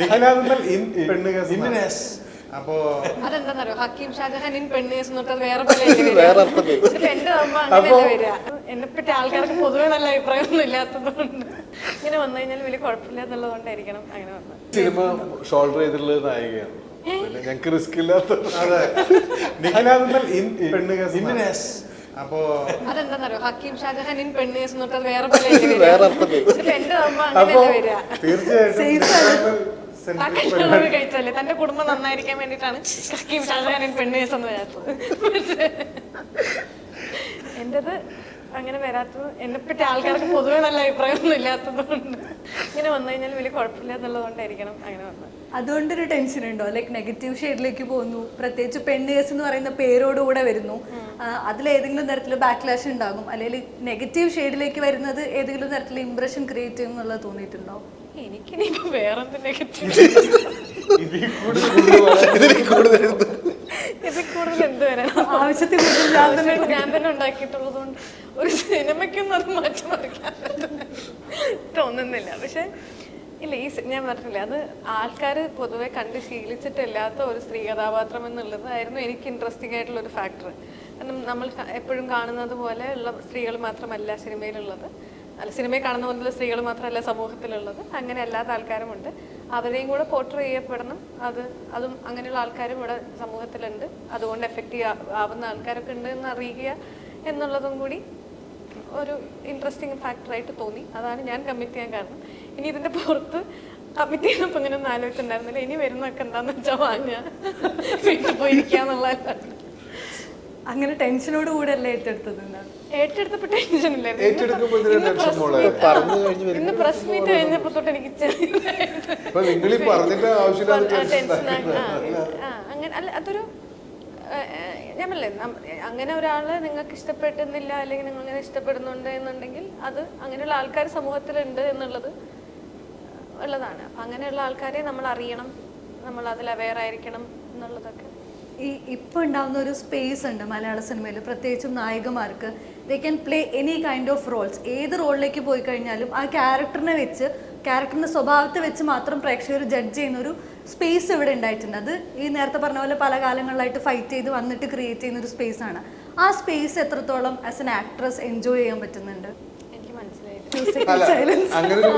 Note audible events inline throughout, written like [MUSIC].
നിഖിലാനന്ദൻ in പെണ്ണ് case in അപ്പോ അതെന്താണെന്നറിയോ ഹക്കീം ഷാജഹാനിൻ പെണ്ണ് കേസ് എന്ന് വേറെ വേറെ അർത്ഥം വരും. ഇതിപ്പോ എന്റെ അമ്മ അങ്ങനെയല്ലേ വരിക? എന്നെ പറ്റി ആൾക്കാർക്ക് പൊതുവെ നല്ല അഭിപ്രായമൊന്നും ഇല്ലാത്തതുകൊണ്ട്. ഇങ്ങനെ വന്നു കഴിഞ്ഞാൽ വലിയ കുഴപ്പമില്ല എന്നുള്ളതുകൊണ്ടായിരിക്കണം അങ്ങനെ വന്നത്. സിനിമ ഷോൾഡർ ചെയ്തിട്ടുള്ള നായികയാണ്. പിന്നെ ഞങ്ങൾക്ക് റിസ്ക് ഇല്ലാത്ത അതെ. നിഖിലാനന്ദൻ ഇൻ പെണ്ണ് കേസ് ഇൻ അപ്പോ അതെന്താണെന്നറിയോ ഹക്കീം ഷാജഹാനിൻ പെണ്ണ് കേസ് വേറെ വേറെ അർത്ഥം വരും. ഇതിപ്പോ എന്റെ അമ്മ അങ്ങനെയല്ലേ വരിക? തീർച്ചയായിട്ടും സെൻട്രിക് കഴിച്ചല്ലേ തന്റെ കുടുംബം നന്നായിരിക്കാൻ വേണ്ടിയിട്ടാണ് ഹക്കീം ഷാജഹാനിൻ പെണ്ണ് കേസ് എന്ന് വരാത്തത് [LAUGHS] എന്റേത് അങ്ങനെ വരാത്തത്. എന്നെ പറ്റി ആൾക്കാർക്ക് പൊതുവെ നല്ല അഭിപ്രായമൊന്നും ഇല്ലാത്തതുകൊണ്ട്. ഇങ്ങനെ വന്നു കഴിഞ്ഞാൽ വലിയ കുഴപ്പമില്ല എന്നുള്ളതുകൊണ്ടായിരിക്കണം അങ്ങനെ വന്നത്. അതുകൊണ്ട് ഒരു ടെൻഷൻ ഉണ്ടോ ലൈക് നെഗറ്റീവ് ഷെയ്ഡിലേക്ക് പോകുന്നു. പ്രത്യേകിച്ച് പെണ്ണ് കേസ് എന്ന് പറയുന്ന പേരോടുകൂടെ വരുന്നു. അതിലേതെങ്കിലും തരത്തിൽ ബാക്ക്ലാഷ് ഉണ്ടാകും. അല്ലെങ്കിൽ നെഗറ്റീവ് ഷെയ്ഡിലേക്ക് വരുന്നത് ഏതെങ്കിലും തരത്തിൽ ഇംപ്രഷൻ ക്രിയേറ്റ് ചെയ്യും എന്നുള്ളത് തോന്നിയിട്ടുണ്ടോ? എനിക്കിനി വേറെന്ത് നെഗറ്റീവ് ഇതിൽ കൂടുതൽ കൂടുതൽ എന്ത്? ആവശ്യത്തിൽ കൂടുതൽ ഞാൻ തന്നെ ഞാൻ തന്നെ ഒരു സിനിമയ്ക്കൊന്നും അത് മാറ്റി മറിക്കാൻ തോന്നുന്നില്ല. പക്ഷെ ഇല്ല ഈ ഞാൻ പറഞ്ഞില്ല അത് ആൾക്കാർ പൊതുവെ കണ്ട് ശീലിച്ചിട്ടില്ലാത്ത ഒരു സ്ത്രീ കഥാപാത്രം എന്നുള്ളതായിരുന്നു എനിക്ക് ഇൻട്രസ്റ്റിംഗ് ആയിട്ടുള്ള ഒരു ഫാക്ടർ കാരണം നമ്മൾ എപ്പോഴും കാണുന്നത് പോലെ ഉള്ള സ്ത്രീകൾ മാത്രമല്ല സിനിമയിലുള്ളത്. അല്ല സിനിമയിൽ കാണുന്ന പോലുള്ള സ്ത്രീകൾ മാത്രമല്ല സമൂഹത്തിലുള്ളത്. അങ്ങനെ അല്ലാത്ത ആൾക്കാരുമുണ്ട്. അവരെയും കൂടെ പോർട്ടർ ചെയ്യപ്പെടണം. അത് അതും അങ്ങനെയുള്ള ആൾക്കാരും ഇവിടെ സമൂഹത്തിലുണ്ട്. അതുകൊണ്ട് എഫക്റ്റ് ആവുന്ന ആൾക്കാരൊക്കെ ഉണ്ട് എന്ന് അറിയുക എന്നുള്ളതും കൂടി ഒരു ഇൻട്രസ്റ്റിംഗ് ഫാക്ടറായിട്ട് തോന്നി. അതാണ് ഞാൻ കമ്മിറ്റ് ചെയ്യാൻ കാരണം. ഇനി ഇതിന്റെ പുറത്ത് കമ്മിറ്റ് ചെയ്യുന്നപ്പോൾ ഇങ്ങനെ ഒന്നും ആലോചിച്ചിട്ടുണ്ടായിരുന്നില്ല. ഇനി വരുന്നൊക്കെ എന്താണെന്ന് വെച്ചാൽ വാങ്ങുക. വീട്ടിൽ പോയിരിക്കുക എന്നുള്ളതല്ല അങ്ങനെ ടെൻഷനോട് കൂടെ അല്ലേ ഏറ്റെടുത്തത് എന്നാണ് ഏറ്റെടുത്തപ്പോൾ ടെൻഷൻ ഇല്ലായിരുന്നു ഏറ്റെടുക്കുമ്പോൾ ഇതിന് ടെൻഷൻ മോളെ. പറഞ്ഞു കഴിഞ്ഞ് വരും ഇന്ന് പ്രസ് മീറ്റ് കഴിഞ്ഞപ്പോ തൊട്ട് എനിക്ക് അങ്ങനെ അല്ല അതൊരു പറഞ്ഞില്ലേ അങ്ങനെ ഒരാളെ നിങ്ങൾക്ക് ഇഷ്ടപ്പെട്ടുന്നില്ല അല്ലെങ്കിൽ നിങ്ങൾ അങ്ങനെ ഇഷ്ടപ്പെടുന്നുണ്ട് എന്നുണ്ടെങ്കിൽ അത് അങ്ങനെയുള്ള ആൾക്കാർ സമൂഹത്തിലുണ്ട് എന്നുള്ളത് ഉള്ളതാണ്. അപ്പം അങ്ങനെയുള്ള ആൾക്കാരെ നമ്മൾ അറിയണം. നമ്മൾ അതിൽ അവെയർ ആയിരിക്കണം എന്നുള്ളതൊക്കെ. ഈ ഇപ്പോൾ ഉണ്ടാകുന്ന ഒരു സ്പേസ് ഉണ്ട് മലയാള സിനിമയിൽ പ്രത്യേകിച്ചും നായകന്മാർക്ക്. They can play any kind of roles ഏത് റോളിലേക്ക് പോയി കഴിഞ്ഞാലും ആ ക്യാരക്ടറിനെ വെച്ച് ക്യാരക്ടറിന്റെ സ്വഭാവത്തെ വെച്ച് മാത്രം പ്രേക്ഷകർ ജഡ്ജ് ചെയ്യുന്ന ഒരു സ്പേസ് ഇവിടെ ഉണ്ടായിട്ടുണ്ട്. അത് ഈ നേരത്തെ പറഞ്ഞ പോലെ പല കാലങ്ങളിലായിട്ട് ഫൈറ്റ് ചെയ്ത് വന്നിട്ട് ക്രിയേറ്റ് ചെയ്യുന്ന ഒരു സ്പേസ് ആണ്. ആ സ്പേസ് എത്രത്തോളം ആസ് എൻ ആക്ട്രസ് എൻജോയ് ചെയ്യാൻ പറ്റുന്നുണ്ട്? അങ്ങനെ ഒരു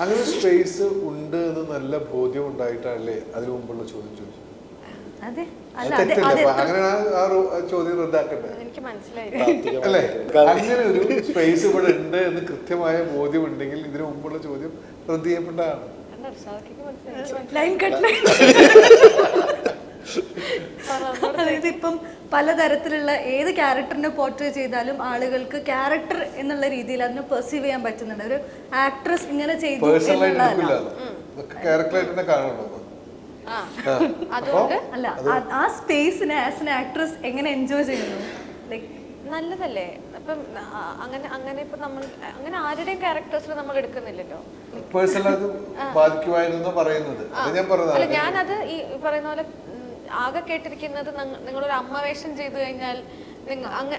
അങ്ങനെ ഒരു സ്പേസ് ഉണ്ട് എന്ന് നല്ല ബോധ്യം ഉണ്ടായിട്ടാണല്ലേ അതിനു മുമ്പുള്ള ചോദ്യം ചോദിച്ചു അങ്ങനെ ഒരു സ്പേസ് ഇവിടെ ഉണ്ട് എന്ന് കൃത്യമായ ബോധ്യം ഉണ്ടെങ്കിൽ ഇതിനു മുമ്പുള്ള ചോദ്യം റദ്ദ് ചെയ്യപ്പെട്ടതാണ് [LAUGHS] അതായത് ഇപ്പം പലതരത്തിലുള്ള ഏത് ക്യാരക്ടറിനെ പോർട്രേ ചെയ്താലും ആളുകൾക്ക് ക്യാരക്ടർ എന്നുള്ള രീതിയിൽ അതിനെ പെർസീവ് ചെയ്യാൻ പറ്റുന്നുണ്ട്. ഒരു ആക്ട്രസ് ഇങ്ങനെ ചെയ്തു അല്ല ആ- സ്പേസിനെ ആസ് എൻ ആക്ട്രസ് എങ്ങനെ എൻജോയ് ചെയ്യുന്നു? ലൈക്ക് നല്ലതല്ലേ? അപ്പം അങ്ങനെ അങ്ങനെ ഇപ്പൊ നമ്മൾ അങ്ങനെ ആരുടെയും ക്യാരക്ടേഴ്സിൽ നമ്മൾ എടുക്കുന്നില്ലല്ലോ. പറയുന്നത്. ഞാനത് ഈ പറയുന്ന പോലെ ആകെ കേട്ടിരിക്കുന്നത് നിങ്ങ- നിങ്ങളൊരു അമ്മ വേഷം ചെയ്തു കഴിഞ്ഞാൽ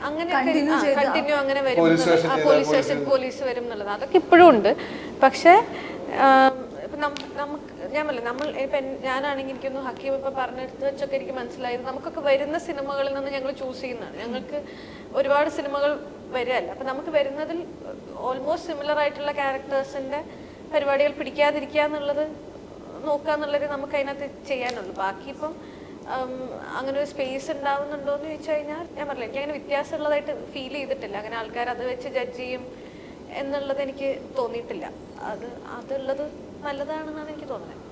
അങ്ങനെ കണ്ടിന്യൂ അങ്ങനെ വരും പോലീസ് സ്റ്റേഷൻ പോലീസ് വരും എന്നുള്ളത്. അതൊക്കെ ഇപ്പോഴും ഉണ്ട്. പക്ഷേ നമുക്ക് ഞാൻ പറയില്ല നമ്മൾ ഇപ്പൊ ഞാനാണെങ്കിൽ എനിക്കൊന്ന് ഹക്കീം ഇപ്പൊ പറഞ്ഞെടുത്ത് വെച്ചൊക്കെ എനിക്ക് മനസ്സിലായത് നമുക്കൊക്കെ വരുന്ന സിനിമകളിൽ നിന്ന് ഞങ്ങൾ ചൂസ് ചെയ്യുന്നതാണ്. ഞങ്ങൾക്ക് ഒരുപാട് സിനിമകൾ വരികയല്ല. അപ്പൊ നമുക്ക് വരുന്നതിൽ ഓൾമോസ്റ്റ് സിമിലർ ആയിട്ടുള്ള ക്യാരക്ടേഴ്സിന്റെ പരിപാടികൾ പിടിക്കാതിരിക്കുക എന്നുള്ളത് നോക്കുക എന്നുള്ളത് നമുക്ക് അതിനകത്ത് ചെയ്യാനുള്ളൂ. ബാക്കി ഇപ്പം അങ്ങനെ ഒരു സ്പേസ് ഉണ്ടാവുന്നുണ്ടോ എന്ന് ചോദിച്ചു കഴിഞ്ഞാൽ ഞാൻ പറഞ്ഞില്ല എനിക്ക് അങ്ങനെ വ്യത്യാസമുള്ളതായിട്ട് ഫീൽ ചെയ്തിട്ടില്ല. അങ്ങനെ ആൾക്കാർ അത് വെച്ച് ജഡ്ജ് ചെയ്യും. എന്നുള്ളത് എനിക്ക് തോന്നിയിട്ടില്ല. അത് അതുള്ളത് നല്ലതാണെന്നാണ് എനിക്ക് തോന്നുന്നത്.